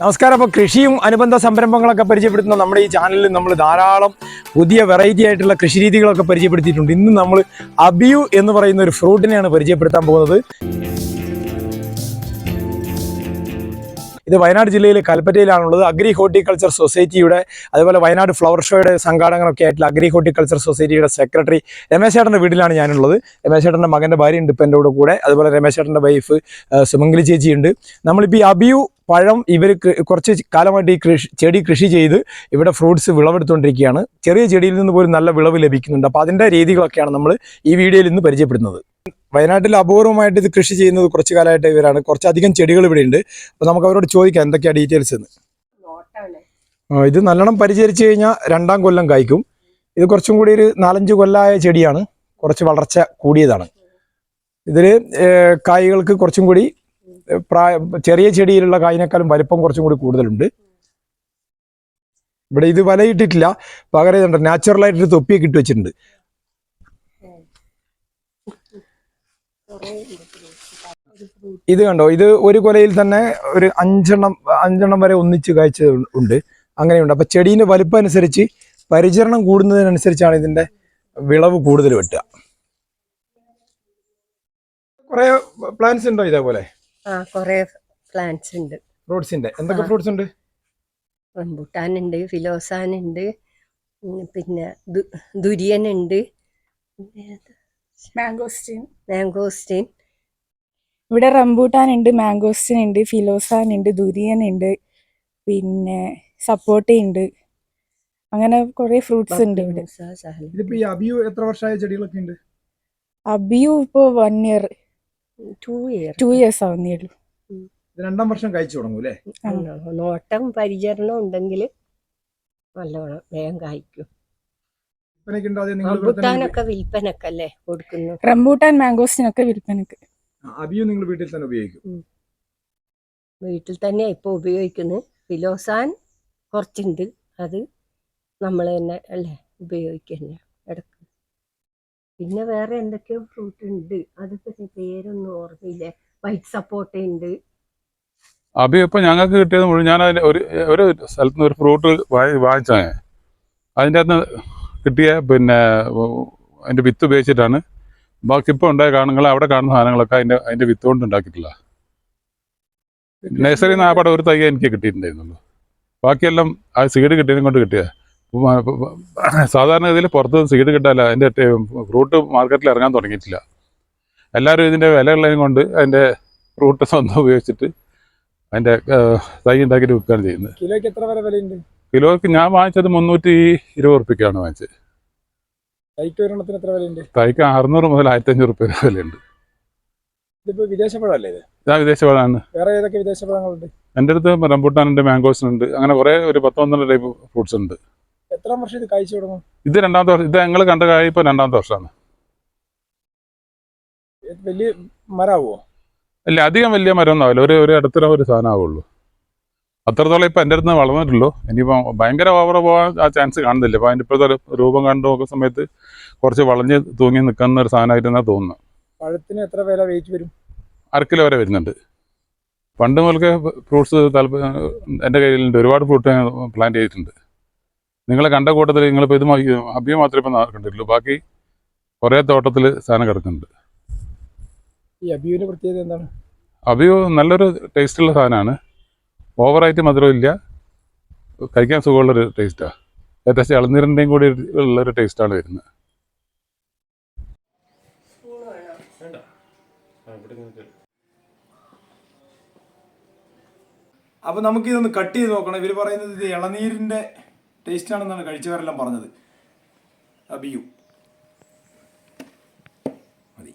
നമസ്കാരം. അപ്പോൾ കൃഷിയും അനുബന്ധ സംരംഭങ്ങളൊക്കെ പരിചയപ്പെടുത്തുന്ന നമ്മുടെ ഈ ചാനലിൽ നമ്മൾ ധാരാളം പുതിയ വെറൈറ്റി ആയിട്ടുള്ള കൃഷി രീതികളൊക്കെ പരിചയപ്പെടുത്തിയിട്ടുണ്ട്. ഇന്ന് നമ്മൾ അബിയു എന്ന് പറയുന്ന ഒരു ഫ്രൂട്ടിനെയാണ് പരിചയപ്പെടുത്താൻ പോകുന്നത്. ഇത് വയനാട് ജില്ലയിലെ കൽപ്പറ്റയിലാണുള്ളത്. അഗ്രി ഹോർട്ടിക്കൾച്ചർ സൊസൈറ്റിയുടെ അതുപോലെ വയനാട് ഫ്ലവർ ഷോയുടെ സംഘാടകനൊക്കെ ആയിട്ടുള്ള agri horticulture society secretary Ramesh ചേട്ടന്റെ വീട്ടിലാണ് ഞാനുള്ളത്. രമേശ് ചേട്ടന്റെ മകന്റെ ഭാര്യ ഉണ്ട് ഇപ്പം എന്റെ കൂടെ അതുപോലെ രമേശ് ചേട്ടന്റെ വൈഫ് സുമംഗലി ചേച്ചിയുണ്ട്. നമ്മളിപ്പോൾ ഈ അബിയു പഴം ഇവർ കുറച്ച് കാലമായിട്ട് ഈ കൃഷി ചെടി കൃഷി ചെയ്ത് ഇവിടെ ഫ്രൂട്ട്സ് വിളവെടുത്തുകൊണ്ടിരിക്കുകയാണ് ചെറിയ ചെടിയിൽ നിന്ന് പോലും നല്ല വിളവ് ലഭിക്കുന്നുണ്ട്. അപ്പോൾ അതിന്റെ രീതികളൊക്കെയാണ് നമ്മൾ ഈ വീഡിയോയിൽ ഇന്ന് പരിചയപ്പെടുന്നത്. വയനാട്ടിൽ അപൂർവമായിട്ട് ഇത് കൃഷി ചെയ്യുന്നത് കുറച്ച് കാലമായിട്ട് ഇവരാണ്. കുറച്ചധികം ചെടികൾ ഇവിടെ ഉണ്ട്. അപ്പോൾ നമുക്ക് അവരോട് ചോദിക്കാം എന്തൊക്കെയാണ് ഡീറ്റെയിൽസ് എന്ന്. ഇത് നല്ലോണം പരിചരിച്ചു കഴിഞ്ഞാൽ രണ്ടാം കൊല്ലം കായ്ക്കും. ഇത് കുറച്ചും കൂടി ഒരു നാലഞ്ച് കൊല്ലമായ ചെടിയാണ്. കുറച്ച് വളർച്ച കൂടിയതാണ്. ഇതിൽ കായ്കൾക്ക് കുറച്ചും കൂടി പ്രായ ചെറിയ ചെടിയിലുള്ള കായിനേക്കാളും വലിപ്പം കുറച്ചും കൂടി കൂടുതലുണ്ട്. ഇവിടെ ഇത് വലയിട്ടിട്ടില്ല. പകരം ഇതുണ്ട്. നാച്ചുറലായിട്ടൊരു തൊപ്പിയൊക്കെ ഇട്ട് വെച്ചിട്ടുണ്ട്. ഇത് കണ്ടോ? ഇത് ഒരു കൊലയിൽ തന്നെ ഒരു അഞ്ചെണ്ണം അഞ്ചെണ്ണം വരെ ഒന്നിച്ച് കായ്ച്ച ഉണ്ട്. അങ്ങനെയുണ്ട്. അപ്പൊ ചെടീന്റെ വലുപ്പം അനുസരിച്ച് പരിചരണം കൂടുന്നതിനനുസരിച്ചാണ് ഇതിന്റെ വിളവ് കൂടുതൽ വെട്ടുക. കുറെ പ്ലാന്റ്സ് ഉണ്ടോ ഇതേപോലെ? ആ കൊറേ പ്ലാന്റ്സ് ഉണ്ട് ഫ്രൂട്ട്സിന്റെ എന്തൊക്കെ ഫ്രൂട്ട്സ് ഉണ്ട് റംബുട്ടാൻ ഉണ്ട് ഫിലോസാൻ ഉണ്ട് പിന്നെ ദുരിയൻ ഉണ്ട് മാംഗോസ്റ്റീൻ മാംഗോസ്റ്റീൻ ഇവിടെ റംബൂട്ടാൻ ഉണ്ട് മാംഗോസ്റ്റീൻ ഉണ്ട് ഫിലോസാൻ ഉണ്ട് ദുരിയൻ ഉണ്ട് പിന്നെ സപ്പോട്ട ഉണ്ട് അങ്ങനെ കുറെ ഫ്രൂട്ട്സ് ഉണ്ട് ഇവിടെ. ഇതിപ്പോ ഈ അബിയു എത്ര വർഷമായ ചെടികളൊക്കെ ഉണ്ട് അബിയു ഇപ്പോ one year two year two years ആവുന്നേ ഉള്ളൂ ഇത് രണ്ടാം വർഷം കഴിച്ചു തുടങ്ങും അല്ലേ. നോട്ടം പരിചരണം ഉണ്ടെങ്കിൽ നല്ലോണം വേഗം കായ്ക്കും. റംബുട്ടാനൊക്കെ വിൽപ്പനക്കല്ലേ കൊടുക്കുന്നു. റംബൂട്ടാൻ മാംഗോസിനൊക്കെ ഒക്കെ വിൽപ്പനക്ക്. ആ, നിങ്ങൾ വീട്ടിൽ തന്നെ ഉപയോഗിക്കും. വീട്ടിൽ തന്നെ ഇപ്പോൾ ഉപയോഗിക്കുന്നത് ഫിലോസാൻ കുറച്ചുണ്ട്. അത് നമ്മൾ തന്നെ അല്ലേ ഉപയോഗിക്കുന്നത് പിന്നെ വേറെ എന്തൊക്കെയോ ഫ്രൂട്ട് ഉണ്ട്. അതൊക്കെ പേരൊന്നും ഓർമ്മയില്ല. വൈറ്റ് സപ്പോട്ട ഉണ്ട്. അഭി ഇപ്പൊ ഞങ്ങൾക്ക് കിട്ടിയത് മുഴുവൻ ഞാൻ അതിന്റെ ഒരു ഒരു സ്ഥലത്ത് നിന്ന് ഒരു ഫ്രൂട്ട് വാങ്ങിച്ചാൽ അതിന്റെ അകത്ത് കിട്ടിയ പിന്നെ അതിന്റെ വിത്ത് ഉപയോഗിച്ചിട്ടാണ്. ബാക്കി ഇപ്പോൾ ഉണ്ടായ കാണുന്ന അവിടെ കാണുന്ന സാധനങ്ങളൊക്കെ അതിന്റെ അതിന്റെ വിത്ത് കൊണ്ട് ഉണ്ടാക്കിയിട്ടില്ല നഴ്സറിയിൽ നിന്ന് ആ പടം ഒരു തൈ എനിക്ക് കിട്ടിയിട്ടുണ്ടായിരുന്നുള്ളൂ. ബാക്കിയെല്ലാം ആ സീഡ് കിട്ടിയതിനെ കൊണ്ട് കിട്ടിയ സാധാരണ ഇതിൽ പുറത്ത് സീഡ് കിട്ടാല്ല അതിന്റെ ഫ്രൂട്ട് മാർക്കറ്റിൽ ഇറങ്ങാൻ തുടങ്ങിയിട്ടില്ല. എല്ലാവരും ഇതിന്റെ വിലയുള്ളതിനെ കൊണ്ട് അതിന്റെ ഫ്രൂട്ട് സ്വന്തം ഉപയോഗിച്ചിട്ട് അതിന്റെ തൈ ഉണ്ടാക്കിയിട്ട് വിൽക്കുകയാണ് ചെയ്യുന്നത്. കിലോയ്ക്ക് എത്ര വരെ വിലയുണ്ട്? കിലോയ്ക്ക് ഞാൻ വാങ്ങിച്ചത് മുന്നൂറ്റി ഇരുപത് ഉറുപ്പിക്കാണ് വാങ്ങിച്ചത്. തൈക്ക് ഒരെണ്ണത്തിന് എത്ര വിലയുണ്ട്? തൈക്ക് അറുന്നൂറ് മുതൽ ആയിരത്തി അഞ്ഞൂറ് റുപ്യ വരെ വിലയുണ്ട്. ഇതിപ്പോൾ വിദേശ പഴമല്ലേ ഇത്? വിദേശ പഴമാണ്. വേറെ ഏതൊക്കെ വിദേശ പഴങ്ങളുണ്ട്? എന്റെ അടുത്ത് റംബൂട്ടാനുണ്ട് മാംഗോസിനുണ്ട് അങ്ങനെ കുറേ ഒരു പത്തൊന്നര ടൈപ്പ് ഫ്രൂട്ട്സ് ഉണ്ട്. എത്ര വർഷം ഇത് തുടങ്ങും? ഇത് രണ്ടാമത്തെ വർഷം ഇത് ഞങ്ങൾ കണ്ട കായ ഇപ്പൊ രണ്ടാമത്തെ വർഷമാണ്. വലിയ മരാവോ? അല്ല അധികം വലിയ മരം ഒന്നും ആവില്ല. ഒരു ഒരു അടുത്തിടെ ഒരു സാധനം ആവുള്ളൂ. അത്രത്തോളം ഇപ്പം എന്റെ അടുത്ത് വളർന്നിട്ടുള്ളൂ. ഇനിയിപ്പോ ഭയങ്കര ഓവർ പോകാൻ ആ ചാൻസ് കാണുന്നില്ല. അപ്പൊ അതിന്റെ ഇപ്പോഴത്തെ രൂപം കണ്ടു നോക്കുന്ന സമയത്ത് കുറച്ച് വളഞ്ഞ് തൂങ്ങി നിൽക്കുന്ന ഒരു സാധനമായിട്ടാണ് തോന്നുന്നത് പഴത്തിന് എത്ര വില വെയിറ്റ് വരും? അരക്കിലോ കിലോ വരെ വരുന്നുണ്ട്. പണ്ട് മുതൽക്ക് ഫ്രൂട്ട്സ് താല്പര്യം എന്റെ കയ്യിലുണ്ട്. ഒരുപാട് ഫ്രൂട്ട് പ്ലാന്റ് ചെയ്തിട്ടുണ്ട്. നിങ്ങളെ കണ്ട കൂട്ടത്തിൽ നിങ്ങളിപ്പോൾ ഇത് അബിയ മാത്രമേ ഇപ്പം കണ്ടിട്ടുള്ളൂ. ബാക്കി കുറേ തോട്ടത്തിൽ സാധനം കിടക്കുന്നുണ്ട്. ഈ അബിയുടെ പ്രത്യേകത എന്താണ്? അബിയു നല്ലൊരു ടേസ്റ്റുള്ള സാധനമാണ്. ഓവറായിട്ട് മധുരമില്ല കഴിക്കാൻ സുഖമുള്ളൊരു ടേസ്റ്റാണ് ഏകദേശം ഇളനീരിന്റെയും കൂടി ഉള്ളൊരു ടേസ്റ്റാണ് വരുന്നത്. അപ്പൊ നമുക്ക് ഇതൊന്ന് കട്ട് ചെയ്ത് നോക്കണം. ഇവർ പറയുന്നത് ഇത് ഇളനീരിന്റെ ടേസ്റ്റ് ആണെന്നാണ് കഴിച്ചവരെല്ലാം പറഞ്ഞത്. അബിയു മതി.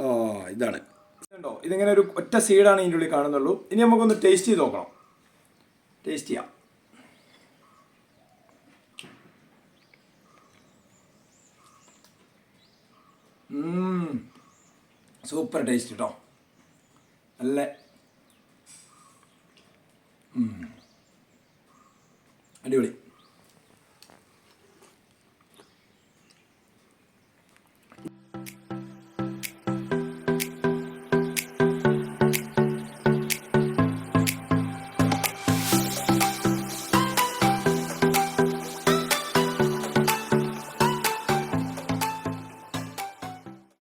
ആ ഇതാണ്. ഉണ്ടോ ഇതിങ്ങനെ ഒരു ഒറ്റ സീഡാണ് ഇതിന്റെ ഉള്ളിൽ കാണുന്നുള്ളൂ. ഇനി നമുക്കൊന്ന് ടേസ്റ്റ് ചെയ്ത് നോക്കണം. ടേസ്റ്റ് ചെയ്യാം. സൂപ്പർ ടേസ്റ്റ് കേട്ടോ. നല്ല. അടിപൊളി.